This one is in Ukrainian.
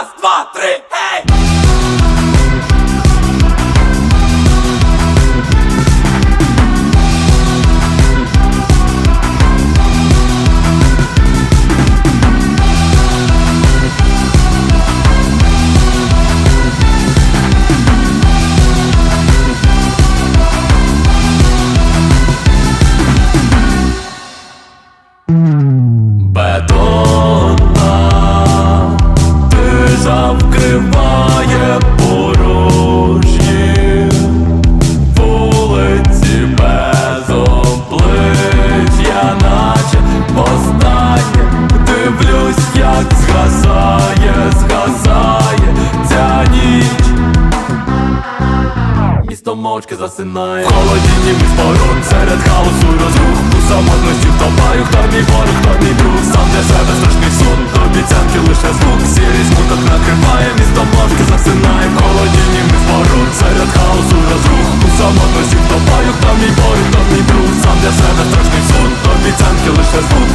raz, dva, tre, hej! місто мовчки засинає. Холодні дні сторон серед хаосу і розрух У самотності втопаю, хто мій ворог, хто мій друг. Сам для себе страшний сон, обіцянки лише звук. Сірість куток накриває, місто мовчки засинає. Холодні дні сторон серед хаосу і розрух У самотності втопаю, хто мій ворог, хто мій друг. Сам для себе страшний сон, обіцянки лише звук.